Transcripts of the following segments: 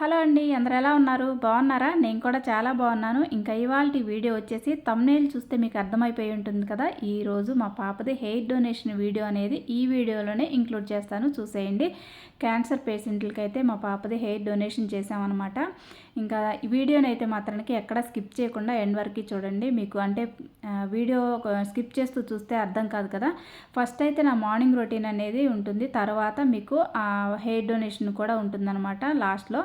Hello అండి అందరు ఎలా ఉన్నారు? బాగున్నారా? నేను కూడా చాలా బాగున్నాను. ఇంకా ఇవాళ వీడియో వచ్చేసి తమ్నేల్ చూస్తే మీకు అర్థమైపోయి ఉంటుంది కదా. ఈరోజు మా పాపది హెయిర్ డొనేషన్ వీడియో అనేది ఈ వీడియోలోనే ఇంక్లూడ్ చేస్తాను. చూసేయండి. క్యాన్సర్ పేషెంట్లకైతే మా పాపది హెయిర్ డొనేషన్ చేసామన్నమాట ఇంకా ఈ వీడియోని అయితే మాత్రానికి ఎక్కడ స్కిప్ చేయకుండా ఎండ్ వరకు చూడండి. మీకు అంటే వీడియో స్కిప్ చేస్తూ చూస్తే అర్థం కాదు కదా. ఫస్ట్ అయితే నా మార్నింగ్ రొటీన్ అనేది ఉంటుంది. తర్వాత మీకు హెయిర్ డొనేషన్ కూడా ఉంటుందన్నమాట లాస్ట్లో.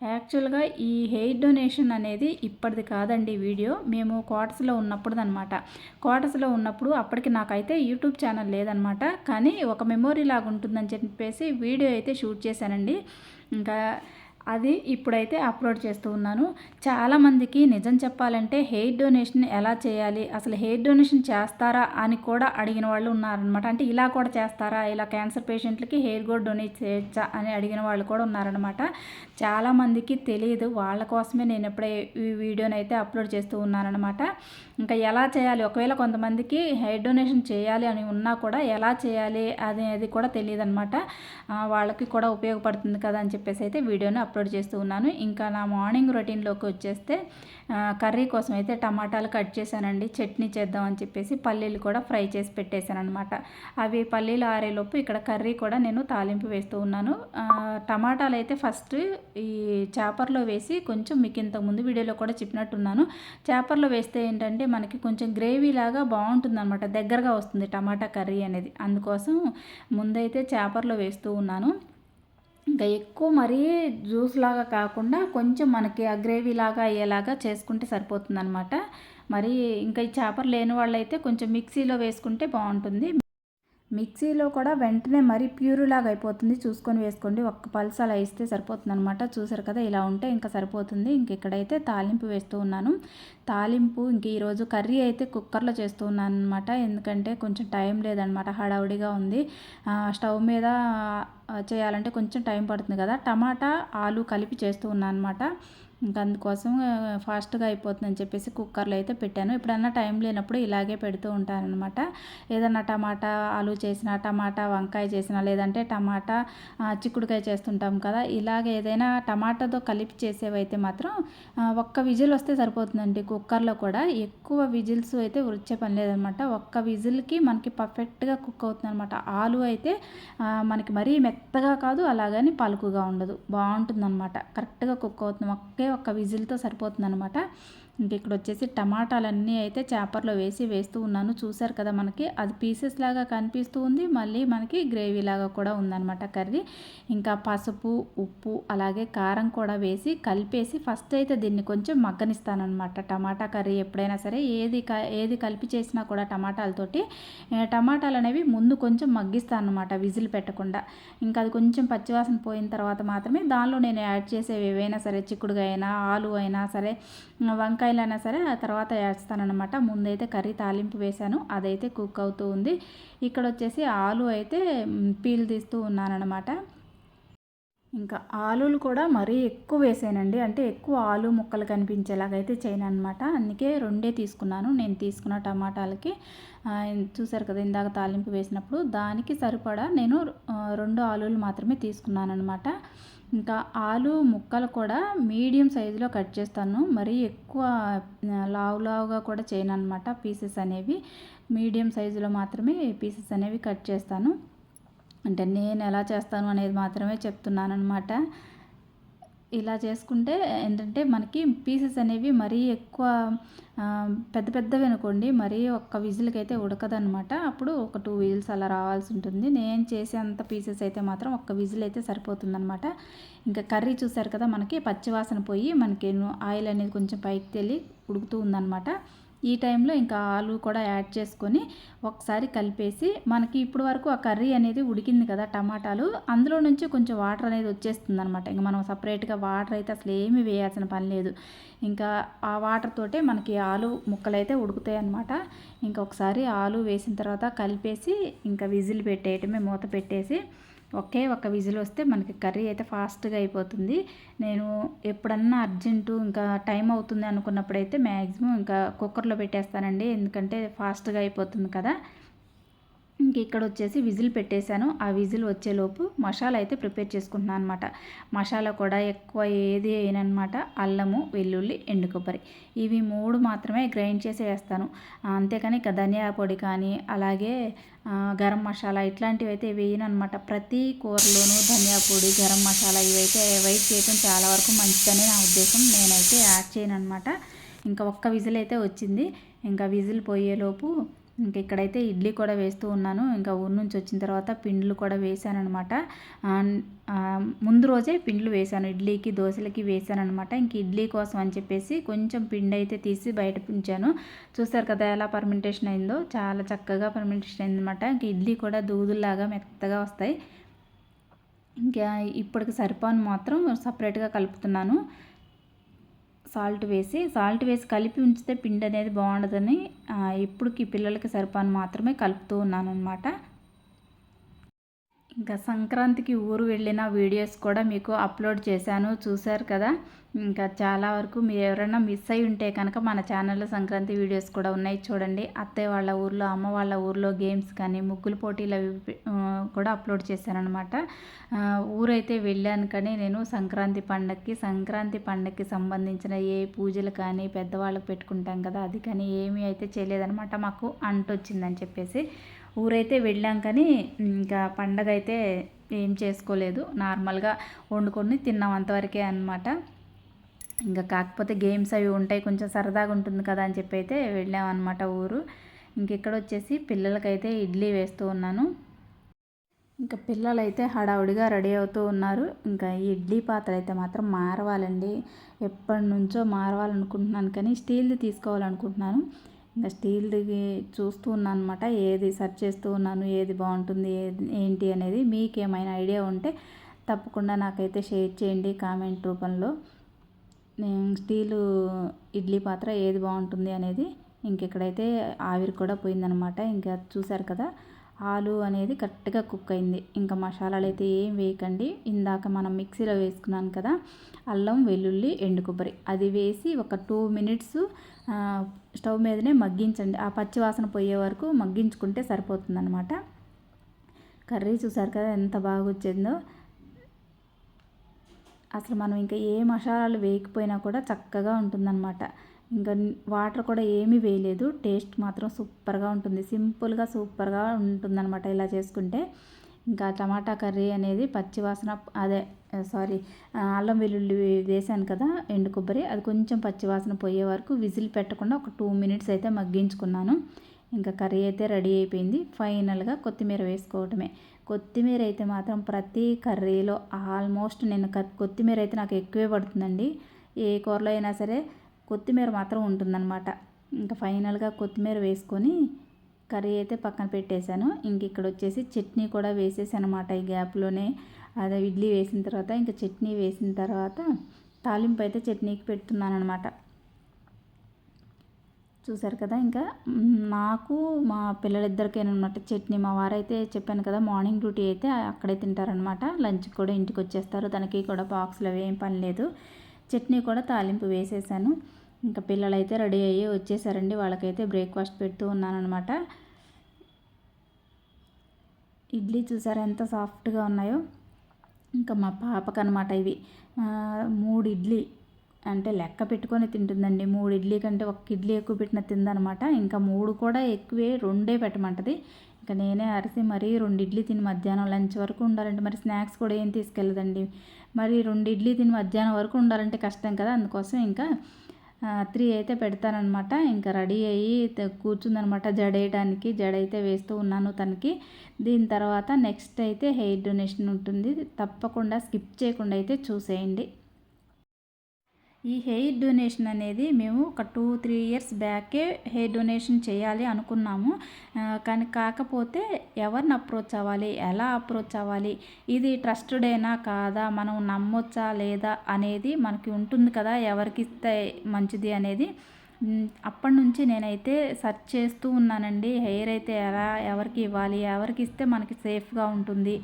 యాక్చువల్గా ఈ హెయిర్ డొనేషన్ అనేది ఇప్పటిది కాదండి వీడియో. మేము క్వార్టర్స్లో ఉన్నప్పుడు అనమాట క్వార్టర్స్లో ఉన్నప్పుడు అప్పటికి నాకైతే యూట్యూబ్ ఛానల్ లేదనమాట కానీ ఒక మెమొరీ లాగా ఉంటుందని చెప్పేసి వీడియో అయితే షూట్ చేశానండి. ఇంకా అది ఇప్పుడైతే అప్లోడ్ చేస్తూ ఉన్నాను. చాలామందికి నిజం చెప్పాలంటే హెయిర్ డొనేషన్ ఎలా చేయాలి? అసలు హెయిర్ డొనేషన్ చేస్తారా అని కూడా అడిగిన వాళ్ళు ఉన్నారనమాట అంటే ఇలా కూడా చేస్తారా? ఇలా క్యాన్సర్ పేషెంట్లకి హెయిర్ కూడా డొనేట్ చేయొచ్చా అని అడిగిన వాళ్ళు కూడా ఉన్నారనమాట చాలామందికి తెలియదు. వాళ్ళ కోసమే నేను ఎప్పుడే ఈ వీడియోని అయితే అప్లోడ్ చేస్తూ ఉన్నానమాట ఇంకా ఎలా చేయాలి? ఒకవేళ కొంతమందికి హెయిర్ డొనేషన్ చేయాలి అని ఉన్నా కూడా ఎలా చేయాలి అనేది కూడా తెలియదు అనమాట వాళ్ళకి కూడా ఉపయోగపడుతుంది కదా అని చెప్పేసి అయితే వీడియోని అప్లోడ్ చేస్తూ ఉన్నాను. ఇంకా నా మార్నింగ్ రొటీన్లోకి వచ్చేస్తే కర్రీ కోసం అయితే టమాటాలు కట్ చేశానండి. చట్నీ చేద్దాం అని చెప్పేసి పల్లీలు కూడా ఫ్రై చేసి పెట్టేశాను అనమాట అవి పల్లీలు ఆరేలోపు ఇక్కడ కర్రీ కూడా నేను తాలింపు వేస్తూ ఉన్నాను. టమాటాలు అయితే ఫస్ట్ ఈ చేపర్లో వేసి కొంచెం మీకు ఇంతకుముందు వీడియోలో కూడా చెప్పినట్టున్నాను. చేపర్లో వేస్తే ఏంటంటే మనకి కొంచెం గ్రేవీ లాగా బాగుంటుంది అనమాట దగ్గరగా వస్తుంది టమాటా కర్రీ అనేది. అందుకోసం ముందైతే చేపర్లో వేస్తూ ఉన్నాను. ఇంకా ఎక్కువ మరీ జ్యూస్ లాగా కాకుండా కొంచెం మనకి ఆ గ్రేవీ లాగా అయ్యేలాగా చేసుకుంటే సరిపోతుంది అనమాట మరి ఇంకా ఈ చేపలు లేని వాళ్ళైతే కొంచెం మిక్సీలో వేసుకుంటే బాగుంటుంది. మిక్సీలో కూడా వెంటనే మరీ ప్యూరులాగా అయిపోతుంది. చూసుకొని వేసుకోండి. ఒక్క పల్స్ అలా ఇస్తే సరిపోతుంది అనమాట చూసారు కదా ఇలా ఉంటే ఇంకా సరిపోతుంది. ఇంక ఇక్కడైతే తాలింపు వేస్తూ ఉన్నాను. తాలింపు ఇంక ఈరోజు కర్రీ అయితే కుక్కర్లో చేస్తూ ఉన్నాను అనమాట ఎందుకంటే కొంచెం టైం లేదనమాట హడావుడిగా ఉంది. స్టవ్ మీద చేయాలంటే కొంచెం టైం పడుతుంది కదా. టమాటా ఆలు కలిపి చేస్తూ ఉన్నాను అనమాట ఇంకా అందుకోసం ఫాస్ట్గా అయిపోతుందని చెప్పేసి కుక్కర్లో అయితే పెట్టాను. ఎప్పుడన్నా టైం లేనప్పుడు ఇలాగే పెడుతూ ఉంటానన్నమాట. ఏదన్నా టమాటా ఆలు చేసిన టమాటా వంకాయ చేసిన లేదంటే టమాటా చిక్కుడుకాయ చేస్తుంటాం కదా ఇలాగ ఏదైనా టమాటాతో కలిపి చేసేవైతే మాత్రం ఒక్క విజిల్ వస్తే సరిపోతుందండి. కుక్కర్లో కూడా ఎక్కువ విజిల్స్ అయితే వచ్చే పని లేదనమాట ఒక్క విజిల్కి మనకి పర్ఫెక్ట్గా కుక్ అవుతుంది అనమాట ఆలు అయితే మనకి మరీ మెత్తగా కాదు అలాగని పలుకుగా ఉండదు. బాగుంటుందన్నమాట. కరెక్ట్గా కుక్ అవుతుంది. ఒకే ఒక్క విజిల్తో సరిపోతుంది అనమాట ఇంక ఇక్కడ వచ్చేసి టమాటాలన్నీ అయితే చేపర్లో వేసి వేస్తూ ఉన్నాను. చూసారు కదా మనకి? అది పీసెస్ లాగా కనిపిస్తూ ఉంది. మళ్ళీ మనకి గ్రేవీ లాగా కూడా ఉందన్నమాట కర్రీ. ఇంకా పసుపు ఉప్పు అలాగే కారం కూడా వేసి కలిపేసి ఫస్ట్ అయితే దీన్ని కొంచెం మగ్గనిస్తానమాట టమాటా కర్రీ ఎప్పుడైనా సరే ఏది ఏది కలిపి చేసినా కూడా టమాటాలతోటి టమాటాలు అనేవి ముందు కొంచెం మగ్గిస్తాను అనమాట విజిల్ పెట్టకుండా. ఇంకా అది కొంచెం పచ్చివాసన పోయిన తర్వాత మాత్రమే దానిలో నేను యాడ్ చేసేవి ఏవైనా సరే చిక్కుడుగా అయినా ఆలు అయినా సరే వంకాయ వంకాయలైనా సరే ఆ తర్వాత వేస్తానమాట ముందైతే కర్రీ తాలింపు వేశాను. అదైతే కుక్ అవుతూ ఉంది. ఇక్కడ వచ్చేసి ఆలు అయితే పీల్ తీస్తూ ఉన్నానమాట ఇంకా ఆలులు కూడా మరీ ఎక్కువ వేసానండి. అంటే ఎక్కువ ఆలు ముక్కలు కనిపించేలాగైతే చేయను అనమాట అందుకే రెండే తీసుకున్నాను. నేను తీసుకున్న టమాటాలకి. చూసారు కదా ఇందాక తాలింపు వేసినప్పుడు. దానికి సరిపడా నేను రెండు ఆలులు మాత్రమే తీసుకున్నాను అనమాట ఇంకా ఆలు ముక్కలు కూడా మీడియం సైజులో కట్ చేస్తాను. మరీ ఎక్కువ లావు లావుగా కూడా చేయను అనమాట పీసెస్ అనేవి. మీడియం సైజులో మాత్రమే పీసెస్ అనేవి కట్ చేస్తాను. అంటే నేను ఎలా చేస్తాను అనేది మాత్రమే చెప్తున్నాను అనమాట ఇలా చేసుకుంటే ఏంటంటే మనకి పీసెస్ అనేవి మరీ ఎక్కువ పెద్ద పెద్దవి అనుకోండి మరీ ఒక్క విజిల్కి అయితే ఉడకదనమాట అప్పుడు ఒక టూ విజిల్స్ అలా రావాల్సి ఉంటుంది. నేను చేసేంత పీసెస్ అయితే మాత్రం ఒక్క విజిల్ అయితే సరిపోతుందనమాట ఇంకా కర్రీ చూసారు కదా మనకి పచ్చివాసన పోయి మనకి ఆయిల్ అనేది కొంచెం పైకి తెలి ఉడుకుతూ ఉందనమాట ఈ టైంలో ఇంకా ఆలు కూడా యాడ్ చేసుకొని ఒకసారి కలిపేసి మనకి ఇప్పుడు వరకు ఆ కర్రీ అనేది ఉడికింది కదా టమాటాలు అందులో నుంచి కొంచెం వాటర్ అనేది వచ్చేస్తుంది అనమాట ఇంకా మనం సపరేట్గా వాటర్ అయితే అసలు ఏమి వేయాల్సిన పని లేదు. ఇంకా ఆ వాటర్ తోటే మనకి ఆలు ముక్కలు అయితే ఉడుకుతాయి అనమాట ఇంకొకసారి ఆలు వేసిన తర్వాత కలిపేసి ఇంకా విజిల్ పెట్టేయటమే మూత పెట్టేసి ఒకే ఒక విజిల్ వస్తే మనకి కర్రీ అయితే ఫాస్ట్గా అయిపోతుంది. నేను ఎప్పుడన్నా అర్జెంటు ఇంకా టైం అవుతుంది అనుకున్నప్పుడైతే మ్యాక్సిమం ఇంకా కుక్కర్లో పెట్టేస్తానండి. ఎందుకంటే ఫాస్ట్గా అయిపోతుంది కదా. ఇంక ఇక్కడ వచ్చేసి విజిల్ పెట్టేశాను. ఆ విజిల్ వచ్చేలోపు మసాలా అయితే ప్రిపేర్ చేసుకుంటున్నాను అనమాట మసాలా కూడా ఎక్కువ ఏది వేయనమాట అల్లము వెల్లుల్లి ఎండు కొబ్బరి. ఇవి మూడు మాత్రమే గ్రైండ్ చేసి వేస్తాను అంతేకాని ఇక ధనియా పొడి కానీ అలాగే గరం మసాలా ఇట్లాంటివి అయితే వేయనమాట ప్రతి కూరలోనూ ధనియా పొడి గరం మసాలా ఇవైతే అవాయిడ్ చేయటం చాలా వరకు మంచిదని నా ఉద్దేశం. నేనైతే యాడ్ చేయను అనమాట ఇంకా ఒక్క విజిల్ అయితే వచ్చింది. ఇంకా విజిల్ పోయేలోపు ఇంక ఇక్కడైతే ఇడ్లీ కూడా వేస్తూ ఉన్నాను. ఇంకా ఊరి నుంచి వచ్చిన తర్వాత పిండ్లు కూడా వేసాను అనమాట ముందు రోజే పిండ్లు వేశాను. ఇడ్లీకి దోశలకి వేసాను అనమాట ఇంక ఇడ్లీ కోసం అని చెప్పేసి కొంచెం పిండి అయితే తీసి బయట ఉంచాను. చూసారు కదా ఎలా పర్మెంటేషన్ అయిందో? చాలా చక్కగా పర్మెంటేషన్ అయిందనమాట ఇంక ఇడ్లీ కూడా దూదుల్లాగా మెత్తగా వస్తాయి. ఇంకా ఇప్పటికి సరిపోను మాత్రం సపరేట్గా కలుపుతున్నాను. సాల్ట్ వేసి సాల్ట్ వేసి కలిపి ఉంచితే పిండి అనేది బాగుండదని ఇప్పుడుకి పిల్లలకి సరిపాను మాత్రమే కలుపుతూ ఉన్నాను అనమాట ఇంకా సంక్రాంతికి ఊరు వెళ్ళిన వీడియోస్ కూడా మీకు అప్లోడ్ చేశాను చూశారు కదా? ఇంకా చాలా వరకు మీరు ఎవరైనా మిస్ అయి ఉంటే కనుక మన ఛానల్లో సంక్రాంతి వీడియోస్ కూడా ఉన్నాయి చూడండి. అత్తయ్య వాళ్ళ ఊర్లో అమ్మ వాళ్ళ ఊర్లో గేమ్స్ కానీ ముగ్గులు పోటీలు అవి కూడా అప్లోడ్ చేశానమాట ఊరైతే వెళ్ళాను కానీ నేను సంక్రాంతి పండగకి సంక్రాంతి పండగకి సంబంధించిన ఏ పూజలు కానీ పెద్దవాళ్ళకి పెట్టుకుంటాం కదా అది కానీ ఏమీ అయితే చేయలేదనమాట మాకు అంటొచ్చిందని చెప్పేసి ఊరైతే వెళ్ళాం కానీ ఇంకా పండగ అయితే ఏం చేసుకోలేదు. నార్మల్గా వండుకొని తిన్నాం అంతవరకే అనమాట ఇంకా కాకపోతే గేమ్స్ అవి ఉంటాయి కొంచెం సరదాగా ఉంటుంది కదా అని చెప్పి అయితే వెళ్ళామన్నమాట ఊరు. ఇంకెక్కడ వచ్చేసి పిల్లలకైతే ఇడ్లీ వేస్తూ ఉన్నాను. ఇంకా పిల్లలైతే హడావుడిగా రెడీ అవుతూ ఉన్నారు. ఇంకా ఇడ్లీ పాత్ర అయితే మాత్రం మారవాలండి. ఎప్పటి నుంచో మారవాలనుకుంటున్నాను కానీ స్టీల్ది తీసుకోవాలనుకుంటున్నాను. ఇంకా స్టీల్ది చూస్తూ ఉన్నాను అనమాట ఏది సెర్చ్ చేస్తూ ఉన్నాను ఏది బాగుంటుంది ఏది ఏంటి అనేది మీకు ఏమైనా ఐడియా ఉంటే తప్పకుండా నాకైతే షేర్ చేయండి కామెంట్ రూపంలో. నేను స్టీలు ఇడ్లీ పాత్ర ఏది బాగుంటుంది అనేది ఇంకెక్కడైతే ఆవిరి కూడా పోయిందనమాట ఇంకా చూసారు కదా ఆలు అనేది కరెక్ట్గా కుక్ అయింది. ఇంకా మసాలాలు అయితే ఏం వేయకండి. ఇందాక మనం మిక్సీలో వేసుకున్నాను కదా అల్లం వెల్లుల్లి ఎండు కొబ్బరి. అది వేసి ఒక టూ మినిట్స్ స్టవ్ మీదనే మగ్గించండి. ఆ పచ్చి వాసన పోయే వరకు మగ్గించుకుంటే సరిపోతుందన్నమాట. కర్రీ చూసారు కదా ఎంత బాగా వచ్చిందో. అసలు మనం ఇంకా ఏ మసాలాలు వేయకపోయినా కూడా చక్కగా ఉంటుందన్నమాట. ఇంకా వాటర్ కూడా ఏమీ వేయలేదు. టేస్ట్ మాత్రం సూపర్గా ఉంటుంది. సింపుల్గా సూపర్గా ఉంటుందన్నమాట ఇలా చేసుకుంటే. ఇంకా టమాటా కర్రీ అనేది పచ్చివాసన అదే సారీ అల్లం వెల్లుల్లి వేసాను కదా ఎండు కొబ్బరి అది కొంచెం పచ్చివాసన పోయే వరకు విజిల్ పెట్టకుండా ఒక టూ మినిట్స్ అయితే మగ్గించుకున్నాను. ఇంకా కర్రీ అయితే రెడీ అయిపోయింది. ఫైనల్గా కొత్తిమీర వేసుకోవటమే. కొత్తిమీర అయితే మాత్రం ప్రతి కర్రీలో ఆల్మోస్ట్ నేను కొత్తిమీర అయితే నాకు ఎక్కువే పడుతుందండి. ఏ కూరలో అయినా సరే కొత్తిమీర మాత్రం ఉంటుందన్నమాట. ఇంకా ఫైనల్గా కొత్తిమీర వేసుకొని కర్రీ అయితే పక్కన పెట్టేశాను. ఇంక ఇక్కడ వచ్చేసి చట్నీ కూడా వేసేసాను అనమాట ఈ గ్యాప్లోనే. అదే ఇడ్లీ వేసిన తర్వాత ఇంకా చట్నీ వేసిన తర్వాత తాలింపు అయితే చట్నీకి పెడుతున్నాను అనమాట చూసారు కదా ఇంకా నాకు మా పిల్లలిద్దరికేనమాట చట్నీ. మా వారైతే చెప్పాను కదా మార్నింగ్ డ్యూటీ అయితే అక్కడే తింటారనమాట లంచ్ కూడా ఇంటికి వచ్చేస్తారు. తనకి కూడా బాక్స్లో ఏం పని లేదు. చట్నీ కూడా తాలింపు వేసేసాను. ఇంకా పిల్లలైతే రెడీ అయ్యి వచ్చేసారండి. వాళ్ళకైతే బ్రేక్ఫాస్ట్ పెడుతూ ఉన్నానమాట ఇడ్లీ చూసారా ఎంత సాఫ్ట్గా ఉన్నాయో. ఇంకా మా పాపకు అనమాట ఇవి మూడు ఇడ్లీ అంటే లెక్క పెట్టుకొని తింటుందండి. మూడు ఇడ్లీ కంటే ఒక ఇడ్లీ ఎక్కువ పెట్టిన తిందనమాట ఇంకా మూడు కూడా ఎక్కువే రెండే పెట్టమంటది. ఇంకా నేనే అరిసి మరీ రెండు ఇడ్లీ తిని మధ్యాహ్నం లంచ్ వరకు ఉండాలంటే మరి స్నాక్స్ కూడా ఏం తీసుకెళ్ళదండి. మరి రెండు ఇడ్లీ తిని మధ్యాహ్నం వరకు ఉండాలంటే కష్టం కదా. అందుకోసం ఇంకా త్రీ అయితే పెడతానమాట ఇంకా రెడీ అయ్యి కూర్చుందనమాట జడేయడానికి జడ అయితే వేస్తూ ఉన్నాను తనకి. దీని తర్వాత నెక్స్ట్ అయితే హెయిర్ డొనేషన్ ఉంటుంది. తప్పకుండా స్కిప్ చేయకుండా అయితే చూసేయండి. ఈ హెయిర్ డొనేషన్ అనేది మేము ఒక టూ త్రీ ఇయర్స్ బ్యాకే హెయిర్ డొనేషన్ చేయాలి అనుకున్నాము. కానీ కాకపోతే ఎవరిని అప్రోచ్ అవ్వాలి? ఎలా అప్రోచ్ అవ్వాలి? ఇది ట్రస్టెడేనా కాదా? మనం నమ్మొచ్చా లేదా? అనేది మనకి ఉంటుంది కదా ఎవరికి ఇస్తే మంచిది అనేది. అప్పటి నుంచి నేనైతే సెర్చ్ చేస్తూ ఉన్నానండి. హెయిర్ అయితే ఎలా ఎవరికి ఇవ్వాలి ఎవరికి ఇస్తే మనకి సేఫ్గా ఉంటుంది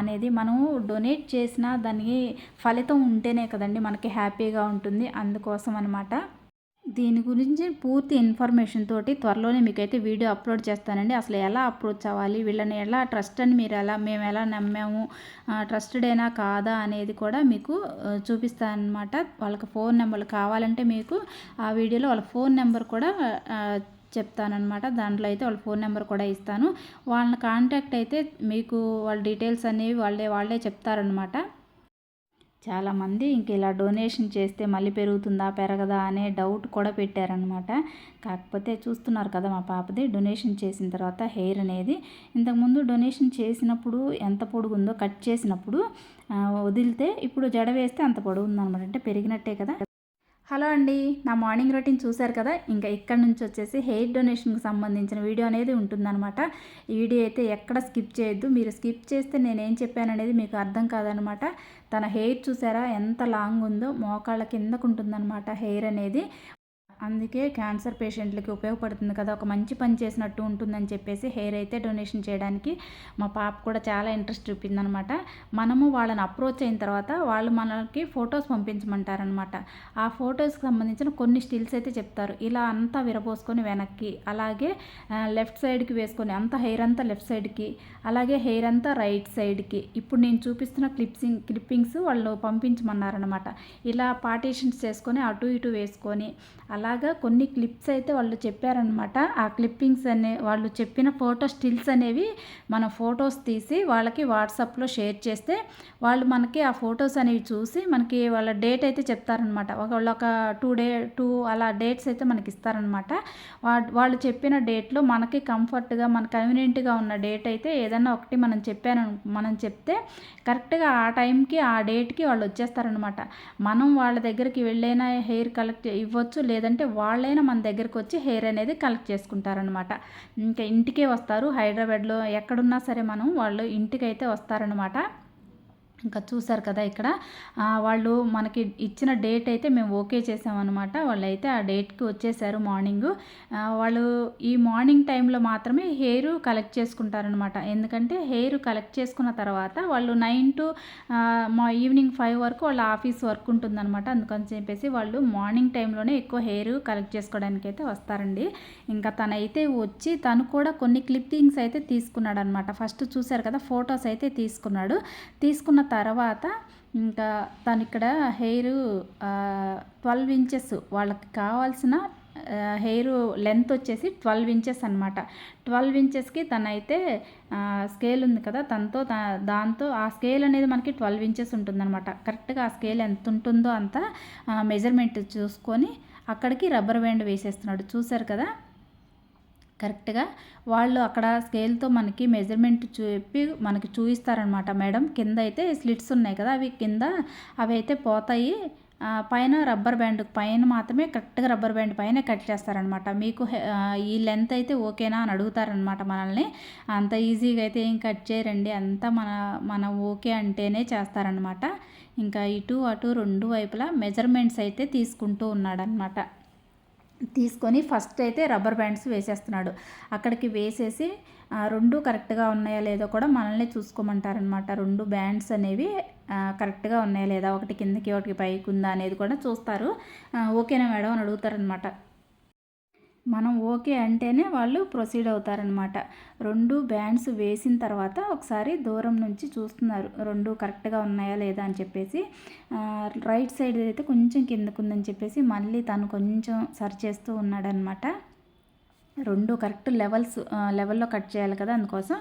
అనేది మనం డొనేట్ చేసిన దానికి ఫలితం ఉంటేనే కదండి మనకి హ్యాపీగా ఉంటుంది. అందుకోసం అనమాట దీని గురించి పూర్తి ఇన్ఫర్మేషన్ తోటి త్వరలోనే మీకైతే వీడియో అప్లోడ్ చేస్తానండి. అసలు ఎలా అప్రోచ్ అవ్వాలి వీళ్ళని ఎలా ట్రస్ట్ అని మీరు ఎలా మేము ఎలా నమ్మాము? ట్రస్టెడేనా కాదా అనేది కూడా మీకు చూపిస్తానమాట వాళ్ళకి ఫోన్ నెంబర్లు కావాలంటే మీకు ఆ వీడియోలో వాళ్ళ ఫోన్ నెంబర్ కూడా చెప్తానమాట దాంట్లో అయితే వాళ్ళ ఫోన్ నెంబర్ కూడా ఇస్తాను. వాళ్ళని కాంటాక్ట్ అయితే మీకు వాళ్ళ డీటెయిల్స్ అనేవి వాళ్ళే వాళ్ళే చెప్తారనమాట చాలామంది ఇంక ఇలా డొనేషన్ చేస్తే మళ్ళీ పెరుగుతుందా పెరగదా అనే డౌట్ కూడా పెట్టారనమాట కాకపోతే చూస్తున్నారు కదా మా పాపది డొనేషన్ చేసిన తర్వాత హెయిర్ అనేది. ఇంతకుముందు డొనేషన్ చేసినప్పుడు ఎంత పొడుగుందో కట్ చేసినప్పుడు వదిలితే ఇప్పుడు జడ వేస్తే అంత పొడుగు ఉందనమాట అంటే పెరిగినట్టే కదా. హలో అండి నా మార్నింగ్ రొటీన్ చూశారు కదా? ఇంకా ఇక్కడ నుంచి వచ్చేసి హెయిర్ డొనేషన్కి సంబంధించిన వీడియో అనేది ఉంటుందన్నమాట. ఈ వీడియో అయితే ఎక్కడ స్కిప్ చేయొద్దు. మీరు స్కిప్ చేస్తే నేనేం చెప్పాననేది మీకు అర్థం కాదనమాట తన హెయిర్ చూసారా? ఎంత లాంగ్ ఉందో మోకాళ్ళ కిందకు ఉంటుందన్నమాట హెయిర్ అనేది. అందుకే క్యాన్సర్ పేషెంట్లకి ఉపయోగపడుతుంది కదా ఒక మంచి పని చేసినట్టు ఉంటుందని చెప్పేసి హెయిర్ అయితే డొనేషన్ చేయడానికి మా పాప కూడా చాలా ఇంట్రెస్ట్ చూపిందనమాట. మనము వాళ్ళని అప్రోచ్ అయిన తర్వాత వాళ్ళు మనకి ఫొటోస్ పంపించమంటారనమాట. ఆ ఫొటోస్కి సంబంధించిన కొన్ని స్టిల్స్ అయితే చెప్తారు. ఇలా అంతా విరబోసుకొని వెనక్కి అలాగే లెఫ్ట్ సైడ్కి వేసుకొని అంత హెయిర్ అంతా లెఫ్ట్ సైడ్కి అలాగే హెయిర్ అంతా రైట్ సైడ్కి. ఇప్పుడు నేను చూపిస్తున్న క్లిప్సింగ్ క్లిప్పింగ్స్ వాళ్ళు పంపించమన్నారనమాట. ఇలా పార్టీషన్స్ చేసుకొని అటు ఇటు వేసుకొని అలా అలాగా కొన్ని క్లిప్స్ అయితే వాళ్ళు చెప్పారనమాట ఆ క్లిప్పింగ్స్ అనే వాళ్ళు చెప్పిన ఫోటో స్టిల్స్ అనేవి మన ఫొటోస్ తీసి వాళ్ళకి వాట్సాప్లో షేర్ చేస్తే వాళ్ళు మనకి ఆ ఫొటోస్ అనేవి చూసి మనకి వాళ్ళ డేట్ అయితే చెప్తారనమాట ఒకళ్ళు ఒక టూ డే టూ అలా డేట్స్ అయితే మనకి ఇస్తారనమాట వాళ్ళు చెప్పిన డేట్లో మనకి కంఫర్ట్గా మన కన్వీనియంట్గా ఉన్న డేట్ అయితే ఏదన్నా ఒకటి మనం చెప్పాను మనం చెప్తే కరెక్ట్గా ఆ టైంకి ఆ డేట్కి వాళ్ళు వచ్చేస్తారనమాట మనం వాళ్ళ దగ్గరికి వెళ్ళైనా హెయిర్ కలెక్ట్ ఇవ్వచ్చు లేదంటే అంటే వాళ్ళైనా మన దగ్గరకు వచ్చి హెయిర్ అనేది కలెక్ట్ చేసుకుంటారనమాట ఇంకా ఇంటికే వస్తారు. హైదరాబాద్లో ఎక్కడున్నా సరే మనం వాళ్ళు ఇంటికైతే వస్తారనమాట ఇంకా చూసారు కదా ఇక్కడ. వాళ్ళు మనకి ఇచ్చిన డేట్ అయితే మేము ఓకే చేసామన్నమాట. వాళ్ళు అయితే ఆ డేట్కి వచ్చేసారు మార్నింగ్. వాళ్ళు ఈ మార్నింగ్ టైంలో మాత్రమే హెయిర్ కలెక్ట్ చేసుకుంటారనమాట ఎందుకంటే హెయిర్ కలెక్ట్ చేసుకున్న తర్వాత వాళ్ళు నైన్ టు మా ఈవినింగ్ ఫైవ్ వరకు వాళ్ళ ఆఫీస్ వర్క్ ఉంటుందన్నమాట. అందుకని చెప్పేసి వాళ్ళు మార్నింగ్ టైంలోనే ఎక్కువ హెయిర్ కలెక్ట్ చేసుకోవడానికి అయితే వస్తారండి. ఇంకా తనైతే వచ్చి తను కూడా కొన్ని క్లిప్పింగ్స్ అయితే తీసుకున్నాడు అనమాట ఫస్ట్ చూసారు కదా ఫొటోస్ అయితే తీసుకున్నాడు. తీసుకున్న తర్వాత ఇంకా తను ఇక్కడ హెయిర్ ట్వెల్వ్ ఇంచెస్ వాళ్ళకి కావాల్సిన హెయిర్ లెంత్ వచ్చేసి ట్వెల్వ్ ఇంచెస్ అనమాట ట్వెల్వ్ ఇంచెస్కి తనైతే స్కేల్ ఉంది కదా తనతో దాంతో ఆ స్కేల్ అనేది మనకి ట్వెల్వ్ ఇంచెస్ ఉంటుందన్నమాట. కరెక్ట్గా ఆ స్కేల్ ఎంత ఉంటుందో అంత మెజర్మెంట్ చూసుకొని అక్కడికి రబ్బర్ బ్యాండ్ వేసేస్తున్నాడు. చూసారు కదా? కరెక్ట్గా వాళ్ళు అక్కడ స్కేల్తో మనకి మెజర్మెంట్ చెప్పి మనకి చూపిస్తారనమాట మేడం. కింద అయితే స్లిట్స్ ఉన్నాయి కదా అవి కింద అవి అయితే పోతాయి పైన రబ్బర్ బ్యాండ్ పైన మాత్రమే కరెక్ట్గా రబ్బర్ బ్యాండ్ పైన కట్ చేస్తారనమాట మీకు ఈ లెంత్ అయితే ఓకేనా అని అడుగుతారనమాట మనల్ని. అంత ఈజీగా అయితే ఏం కట్ చేయరండి. అంతా మన మన ఓకే అంటేనే చేస్తారనమాట ఇంకా ఇటు అటు రెండు వైపులా మెజర్మెంట్స్ అయితే తీసుకుంటూ ఉన్నాడనమాట తీసుకొని ఫస్ట్ అయితే రబ్బర్ బ్యాండ్స్ వేసేస్తున్నాడు. అక్కడికి వేసేసి రెండు కరెక్ట్గా ఉన్నాయా లేదో కూడా మనల్ని చూసుకోమంటారనమాట రెండు బ్యాండ్స్ అనేవి కరెక్ట్గా ఉన్నాయా లేదా ఒకటి కిందకి ఒకటి పైకి ఉందా అనేది కూడా చూస్తారు. ఓకేనా మేడం అని అడుగుతారనమాట మనం ఓకే అంటేనే వాళ్ళు ప్రొసీడ్ అవుతారనమాట రెండు బ్యాండ్స్ వేసిన తర్వాత ఒకసారి దూరం నుంచి చూస్తున్నారు. రెండు కరెక్ట్గా ఉన్నాయా లేదా అని చెప్పేసి రైట్ సైడ్ అయితే కొంచెం కిందకుందని చెప్పేసి మళ్ళీ తను కొంచెం సర్చ్ చేస్తూ ఉన్నాడనమాట రెండు కరెక్ట్ లెవెల్స్ లెవెల్లో కట్ చేయాలి కదా అందుకోసం.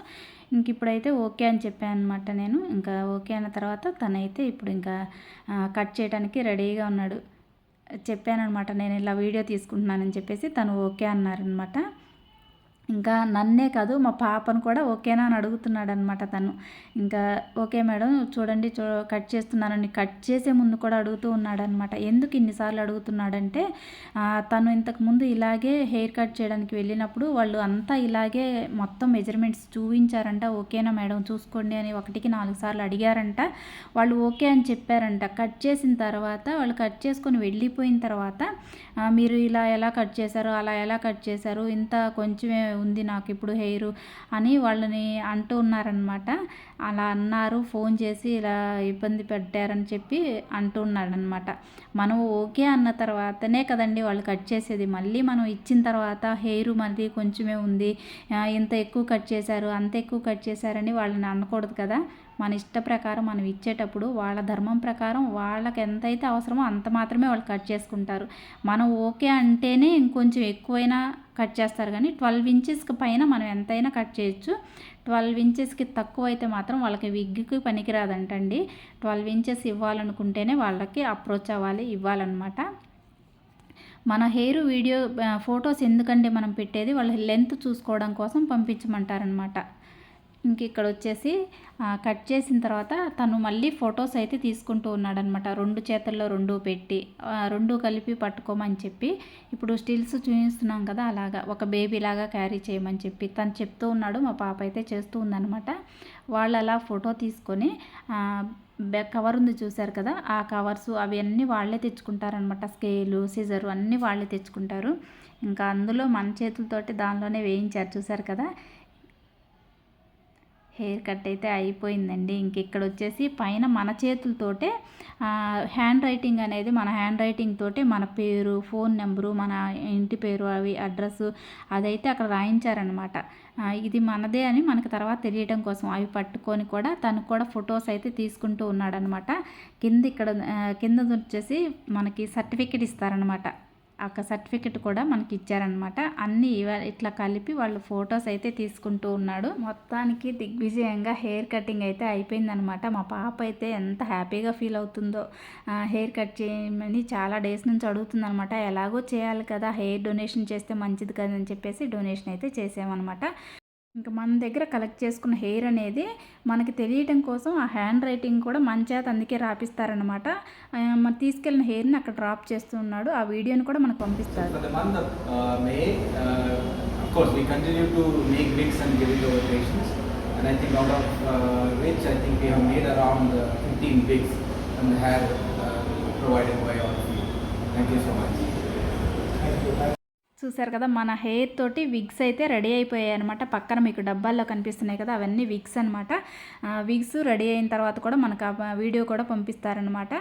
ఇంక ఇప్పుడైతే ఓకే అని చెప్పాను అనమాట నేను. ఇంకా ఓకే అన్న తర్వాత తనైతే ఇప్పుడు ఇంకా కట్ చేయడానికి రెడీగా ఉన్నాడు. చెప్పానమాట నేను ఇలా వీడియో తీసుకుంటున్నానని చెప్పేసి తను ఓకే అన్నారనమాట ఇంకా నన్నే కాదు మా పాపను కూడా ఓకేనా అని అడుగుతున్నాడు అనమాట తను. ఇంకా ఓకే మేడం చూడండి చూ కట్ చేస్తున్నానని కట్ చేసే ముందు కూడా అడుగుతూ ఉన్నాడనమాట ఎందుకు ఇన్నిసార్లు అడుగుతున్నాడంటే తను ఇంతకుముందు ఇలాగే హెయిర్ కట్ చేయడానికి వెళ్ళినప్పుడు వాళ్ళు అంతా ఇలాగే మొత్తం మెజర్మెంట్స్ చూపించారంట. ఓకేనా మేడం చూసుకోండి అని ఒకటికి నాలుగు సార్లు అడిగారంట. వాళ్ళు ఓకే అని చెప్పారంట. కట్ చేసిన తర్వాత వాళ్ళు కట్ చేసుకొని వెళ్ళిపోయిన తర్వాత మీరు ఇలా ఎలా కట్ చేశారు అలా ఎలా కట్ చేశారు ఇంత కొంచెమే ఉంది నాకు ఇప్పుడు హెయిర్ అని వాళ్ళని అంటూ ఉన్నారనమాట అలా అన్నారు ఫోన్ చేసి ఇలా ఇబ్బంది పెట్టారని చెప్పి అంటూ ఉన్నాడనమాట మనం ఓకే అన్న తర్వాతనే కదండి వాళ్ళు కట్ చేసేది. మళ్ళీ మనం ఇచ్చిన తర్వాత హెయిర్ మళ్ళీ కొంచెమే ఉంది. ఇంత ఎక్కువ కట్ చేశారు అంత ఎక్కువ కట్ చేశారని వాళ్ళని అనకూడదు కదా. మన ఇష్ట ప్రకారం మనం ఇచ్చేటప్పుడు వాళ్ళ ధర్మం ప్రకారం వాళ్ళకి ఎంతైతే అవసరమో అంత మాత్రమే వాళ్ళు కట్ చేసుకుంటారు. మనం ఓకే అంటేనే ఇంకొంచెం ఎక్కువైనా కట్ చేస్తారు కానీ ట్వెల్వ్ ఇంచెస్కి పైన మనం ఎంతైనా కట్ చేయొచ్చు. ట్వెల్వ్ ఇంచెస్కి తక్కువ అయితే మాత్రం వాళ్ళకి విగ్గుకి పనికిరాదంటండి. ట్వెల్వ్ ఇంచెస్ ఇవ్వాలనుకుంటేనే వాళ్ళకి అప్రోచ్ అవ్వాలి ఇవ్వాలన్నమాట. మన హెయిర్ వీడియో ఫొటోస్ ఎందుకంటే మనం పెట్టేది? వాళ్ళ లెంత్ చూసుకోవడం కోసం పంపించమంటారనమాట ఇంక ఇక్కడ వచ్చేసి కట్ చేసిన తర్వాత తను మళ్ళీ ఫొటోస్ అయితే తీసుకుంటూ ఉన్నాడనమాట రెండు చేతుల్లో రెండు పెట్టి రెండు కలిపి పట్టుకోమని చెప్పి. ఇప్పుడు స్టిల్స్ చూపిస్తున్నాం కదా అలాగా. ఒక బేబీ లాగా క్యారీ చేయమని చెప్పి. తను చెప్తూ ఉన్నాడు మా పాప అయితే చేస్తూ ఉందనమాట వాళ్ళు అలా ఫోటో తీసుకొని కవర్ ఉంది చూశారు కదా ఆ కవర్స్ అవన్నీ వాళ్ళే తెచ్చుకుంటారనమాట స్కేలు సిజరు అన్నీ వాళ్ళే తెచ్చుకుంటారు. ఇంకా అందులో మన చేతులతోటి దానిలోనే వేయించారు చూశారు కదా. హెయిర్ కట్ అయితే అయిపోయిందండి. ఇంక ఇక్కడ వచ్చేసి పైన మన చేతులతోటే హ్యాండ్ రైటింగ్ అనేది మన హ్యాండ్ రైటింగ్ తోటే మన పేరు ఫోన్ నెంబరు మన ఇంటి పేరు అవి అడ్రస్ అదైతే అక్కడ రాయించారనమాట ఇది మనదే అని మనకు తర్వాత తెలియడం కోసం అవి పట్టుకొని కూడా తను కూడా ఫొటోస్ అయితే తీసుకుంటూ ఉన్నాడనమాట కింద ఇక్కడ కింద వచ్చేసి మనకి సర్టిఫికెట్ ఇస్తారనమాట ఒక సర్టిఫికెట్ కూడా మనకి ఇచ్చారనమాట అన్నీ ఇట్లా కలిపి వాళ్ళు ఫొటోస్ అయితే తీసుకుంటూ ఉన్నాడు. మొత్తానికి దిగ్విజయంగా హెయిర్ కటింగ్ అయితే అయిపోయిందనమాట మా పాప అయితే ఎంత హ్యాపీగా ఫీల్ అవుతుందో. హెయిర్ కట్ చేయమని చాలా డేస్ నుంచి అడుగుతుందనమాట ఎలాగో చేయాలి కదా హెయిర్ డొనేషన్ చేస్తే మంచిది కదా అని చెప్పేసి డొనేషన్ అయితే చేసామన్నమాట. ఇంకా మన దగ్గర కలెక్ట్ చేసుకున్న హెయిర్ అనేది మనకి తెలియటం కోసం ఆ హ్యాండ్ రైటింగ్ కూడా మంచిగా అందుకే రాపిస్తారనమాట మన తీసుకెళ్ళిన హెయిర్ని అక్కడ డ్రాప్ చేస్తున్నాడు ఆ వీడియోని కూడా మనకు పంపిస్తారు. చూసారు కదా మన హెయిర్ తోటి విగ్స్ అయితే రెడీ అయిపోయాయి అనమాట పక్కన మీకు డబ్బాల్లో కనిపిస్తున్నాయి కదా అవన్నీ విగ్స్ అనమాట విగ్స్ రెడీ అయిన తర్వాత కూడా మనకు ఆ వీడియో కూడా పంపిస్తారనమాట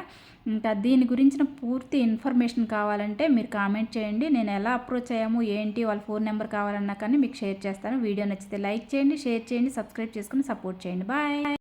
ఇంకా దీని గురించిన పూర్తి ఇన్ఫర్మేషన్ కావాలంటే మీరు కామెంట్ చేయండి. నేను ఎలా అప్రోచ్ అయ్యాము ఏంటి వాళ్ళ ఫోన్ నెంబర్ కావాలన్నా కానీ మీకు షేర్ చేస్తాను. వీడియో నచ్చితే లైక్ చేయండి షేర్ చేయండి సబ్స్క్రైబ్ చేసుకుని సపోర్ట్ చేయండి. బాయ్!